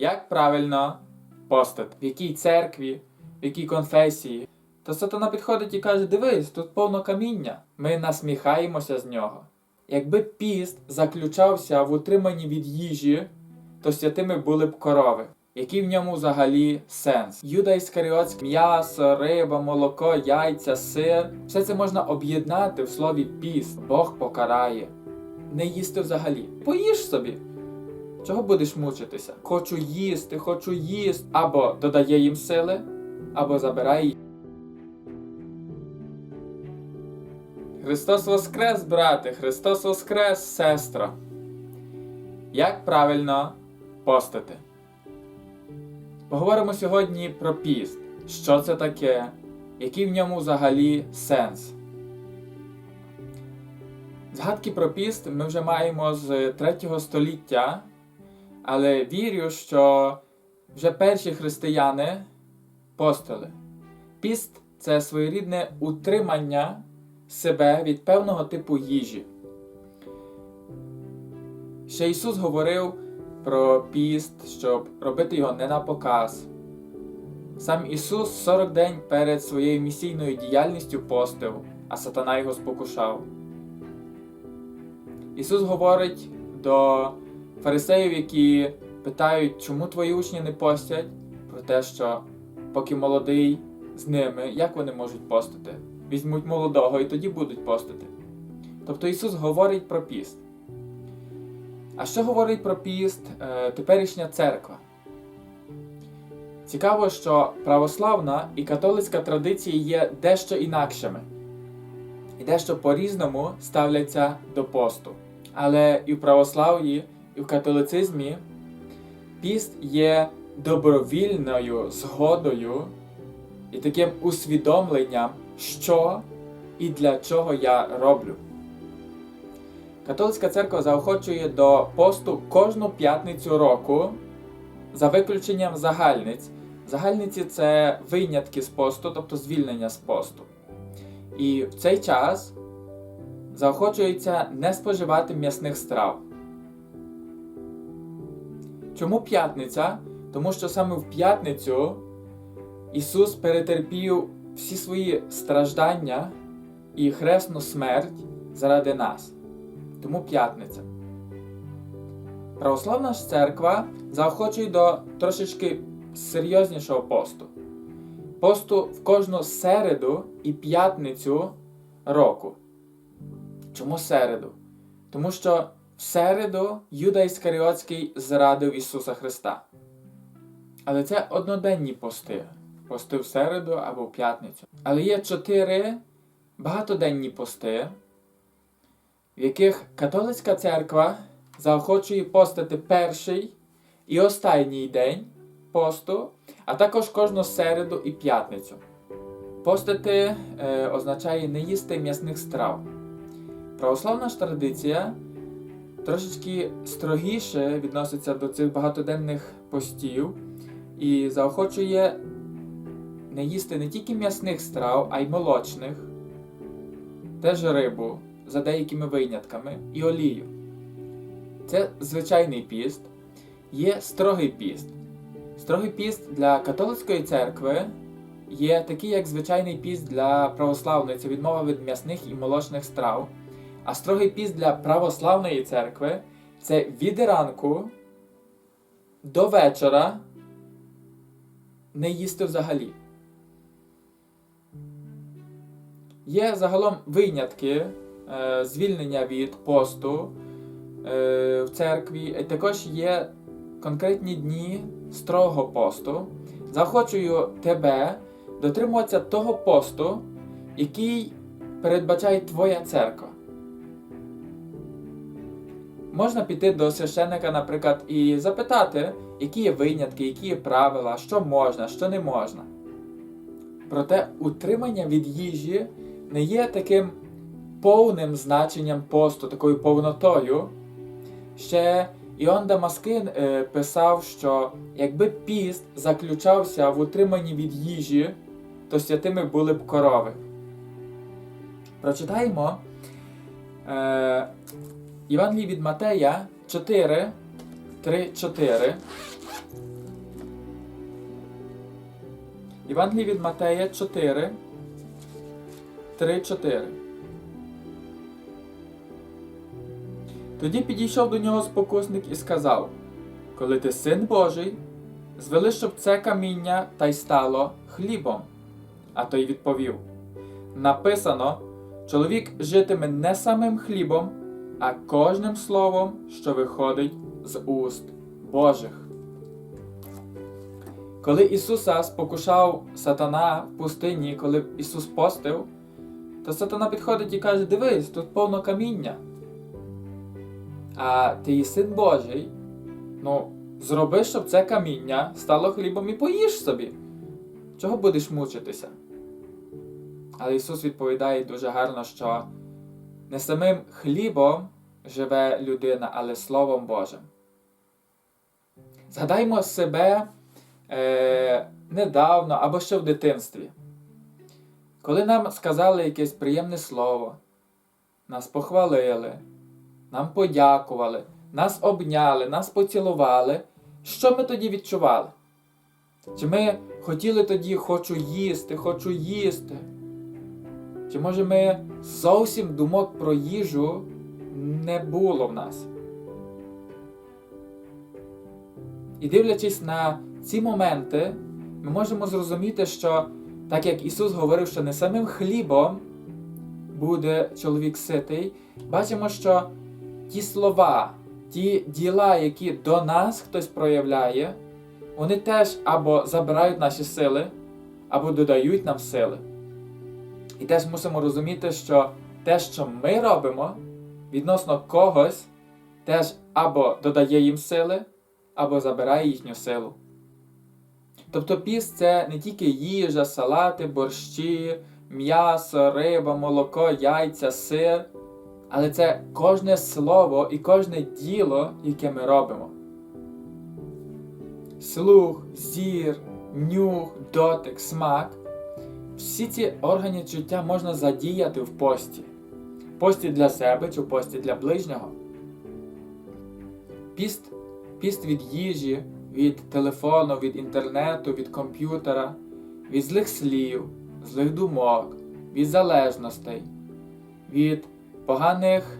Як правильно постати? В якій церкві, в якій конфесії? То сатана підходить і каже: дивись, тут повно каміння. Ми насміхаємося з нього. Якби піст заключався в утриманні від їжі, то святими були б корови. Який в ньому взагалі сенс? Юда Іскаріотське м'ясо, риба, молоко, яйця, сир все це можна об'єднати в слові піст. Бог покарає. Не їсти взагалі. Поїж собі. Чого будеш мучитися? Хочу їсти, хочу їсти. Або додає їм сили, або забирає їх. Христос Воскрес, брате! Христос Воскрес, сестро! Як правильно постити? Поговоримо сьогодні про піст. Що це таке? Який в ньому взагалі сенс? Згадки про піст ми вже маємо з 3 століття, але вірю, що вже перші християни постили. Піст це своєрідне утримання себе від певного типу їжі. Ще Ісус говорив про піст, щоб робити його не на показ. Сам Ісус 40 день перед своєю місійною діяльністю постив, а сатана його спокушав. Ісус говорить до фарисеїв, які питають, чому твої учні не постять, про те, що поки молодий з ними, як вони можуть постити? Візьмуть молодого і тоді будуть постити. Тобто Ісус говорить про піст. А що говорить про піст е, теперішня церква? Цікаво, що православна і католицька традиції є дещо інакшими і дещо по-різному ставляться до посту. Але і в православ'ї, в католицизмі піст є добровільною згодою і таким усвідомленням, що і для чого я роблю. Католицька церква заохочує до посту кожну п'ятницю року за виключенням загальниць. Загальниці це винятки з посту, тобто звільнення з посту. І в цей час заохочується не споживати м'ясних страв. Чому п'ятниця? Тому що саме в п'ятницю Ісус перетерпів всі свої страждання і хресну смерть заради нас. Тому п'ятниця. Православна ж церква заохочує до трошечки серйознішого посту. Посту в кожну середу і п'ятницю року. Чому середу? Тому що в середу Юда Іскаріотський зрадив Ісуса Христа. Але це одноденні пости. Пости в середу або в п'ятницю. Але є чотири багатоденні пости, в яких католицька церква заохочує постати перший і останній день посту, а також кожну середу і п'ятницю. Постити е, означає не їсти м'ясних страв. Православна ж традиція трошечки строгіше відноситься до цих багатоденних постів і заохочує не їсти не тільки м'ясних страв, а й молочних, теж рибу за деякими винятками і олію. Це звичайний піст, є строгий піст. Строгий піст для католицької церкви є такий, як звичайний піст для православної, це відмова від м'ясних і молочних страв. А строгий піст для православної церкви це від ранку до вечора не їсти взагалі. Є загалом винятки е, звільнення від посту е, в церкві, і також є конкретні дні строгого посту. Захочую тебе дотримуватися того посту, який передбачає твоя церква. Можна піти до священника, наприклад, і запитати, які є винятки, які є правила, що можна, що не можна. Проте утримання від їжі не є таким повним значенням посту, такою повнотою. Ще Іоанн Дамаскин е, писав, що якби піст заключався в утриманні від їжі, то святими були б корови. Прочитаємо е, Євангелії від Матея 4, 3, 4. Євангелії від Матея 4, 3, 4. Тоді підійшов до нього спокусник і сказав: Коли ти син Божий, звели, щоб це каміння та й стало хлібом. А той відповів: Написано, чоловік житиме не самим хлібом, а кожним словом, що виходить з уст Божих. Коли Ісуса спокушав сатана в пустині, коли Ісус постив, то сатана підходить і каже: Дивись, тут повно каміння. А ти є син Божий, ну, зроби, щоб це каміння стало хлібом і поїж собі. Чого будеш мучитися? Але Ісус відповідає дуже гарно, що не самим хлібом живе людина, але Словом Божим. Згадаймо себе е, недавно або ще в дитинстві. Коли нам сказали якесь приємне слово, нас похвалили, нам подякували, нас обняли, нас поцілували, що ми тоді відчували? Чи ми хотіли тоді хочу їсти, хочу їсти? Чи може ми зовсім думок про їжу не було в нас? І дивлячись на ці моменти, ми можемо зрозуміти, що так як Ісус говорив, що не самим хлібом буде чоловік ситий, бачимо, що ті слова, ті діла, які до нас хтось проявляє, вони теж або забирають наші сили, або додають нам сили. І теж мусимо розуміти, що те, що ми робимо відносно когось, теж або додає їм сили, або забирає їхню силу. Тобто піст це не тільки їжа, салати, борщі, м'ясо, риба, молоко, яйця, сир, але це кожне слово і кожне діло, яке ми робимо. Слух, зір, нюх, дотик, смак. Всі ці органи життя можна задіяти в пості. Пості для себе чи пості для ближнього. Піст, піст від їжі, від телефону, від інтернету, від комп'ютера, від злих слів, злих думок, від залежностей, від поганих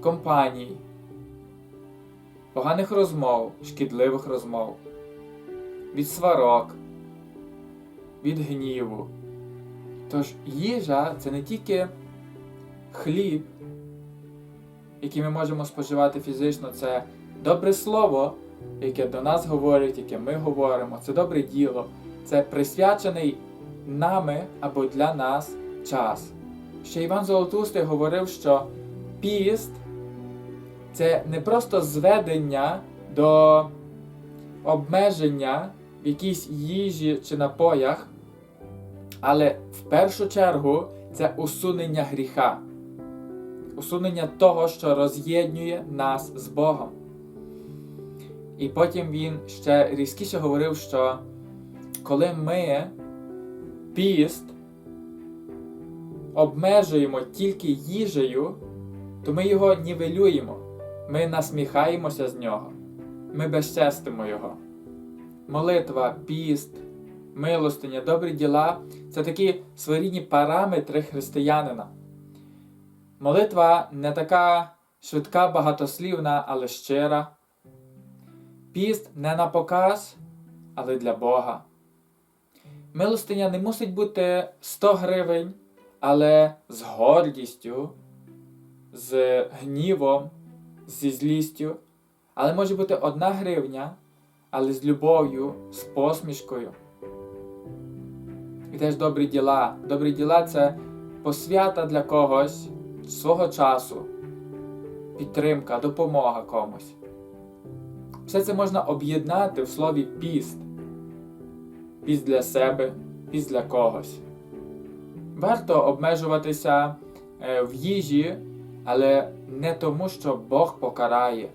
компаній, поганих розмов, шкідливих розмов, від сварок, від гніву. Тож їжа це не тільки хліб, який ми можемо споживати фізично, це добре слово, яке до нас говорить, яке ми говоримо, це добре діло, це присвячений нами або для нас час. Ще Іван Золотустий говорив, що піст це не просто зведення до обмеження в якійсь їжі чи напоях, але в першу чергу це усунення гріха, усунення того, що роз'єднує нас з Богом. І потім він ще різкіше говорив, що коли ми піст обмежуємо тільки їжею, то ми його нівелюємо, ми насміхаємося з нього, ми безчестимо його. Молитва, піст, милостиня, добрі діла це такі своєрідні параметри християнина. Молитва не така швидка, багатослівна, але щира. Піст не на показ, але для Бога. Милостиня не мусить бути 100 гривень, але з гордістю, з гнівом, зі злістю. Але може бути одна гривня, але з любов'ю, з посмішкою. І теж добрі діла. Добрі діла це посвята для когось свого часу, підтримка, допомога комусь. Все це можна об'єднати в слові піст. Піст для себе, піст для когось. Варто обмежуватися е, в їжі, але не тому, що Бог покарає,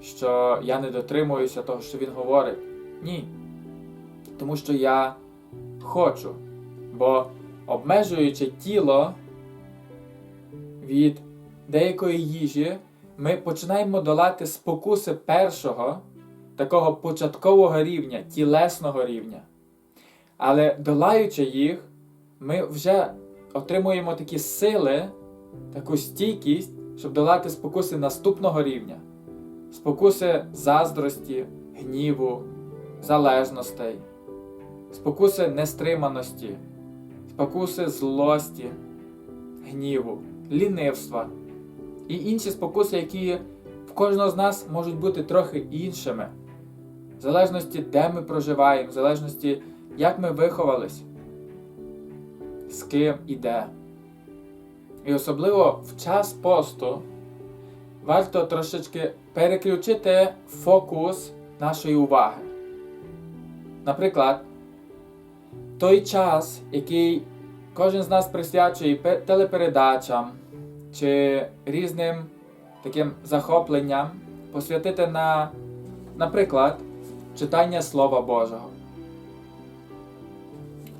що я не дотримуюся того, що Він говорить. Ні. Тому що я хочу. Бо обмежуючи тіло від деякої їжі, ми починаємо долати спокуси першого, такого початкового рівня, тілесного рівня. Але долаючи їх, ми вже отримуємо такі сили, таку стійкість, щоб долати спокуси наступного рівня. Спокуси заздрості, гніву, залежностей, спокуси нестриманості, спокуси злості, гніву, лінивства і інші спокуси, які в кожного з нас можуть бути трохи іншими, в залежності, де ми проживаємо, в залежності, як ми виховались, з ким і де. І особливо в час посту варто трошечки переключити фокус нашої уваги. Наприклад, той час, який кожен з нас присвячує телепередачам чи різним таким захопленням, посвятити на, наприклад, читання Слова Божого,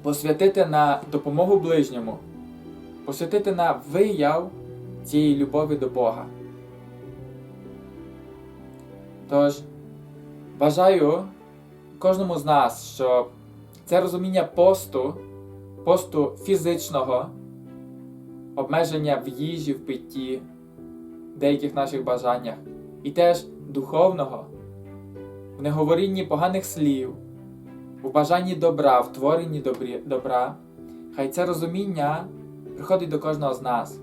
посвятити на допомогу ближньому, посвятити на вияв цієї любові до Бога. Тож, бажаю кожному з нас, щоб це розуміння посту, посту фізичного, обмеження в їжі, в питті, деяких наших бажаннях, і теж духовного, в неговорінні поганих слів, у бажанні добра, в творенні добрі, добра, хай це розуміння приходить до кожного з нас.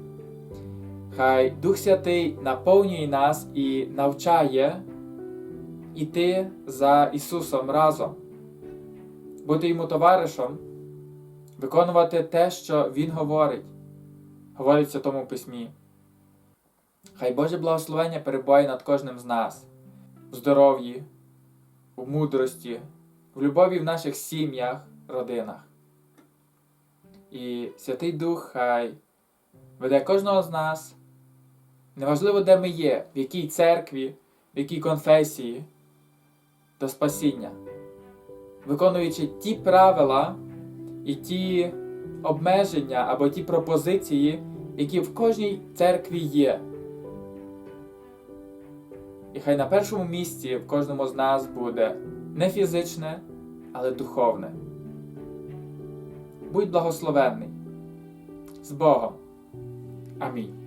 Хай Дух Святий наповнює нас і навчає іти за Ісусом разом, бути йому товаришем, виконувати те, що Він говорить, говорить в Святому Письмі. Хай Боже благословення перебуває над кожним з нас в здоров'ї, в мудрості, в любові в наших сім'ях, родинах. І Святий Дух хай веде кожного з нас, неважливо, де ми є, в якій церкві, в якій конфесії, до спасіння, виконуючи ті правила і ті обмеження або ті пропозиції, які в кожній церкві є. І хай на першому місці в кожному з нас буде не фізичне, але духовне. Будь благословенний. З Богом. Амінь.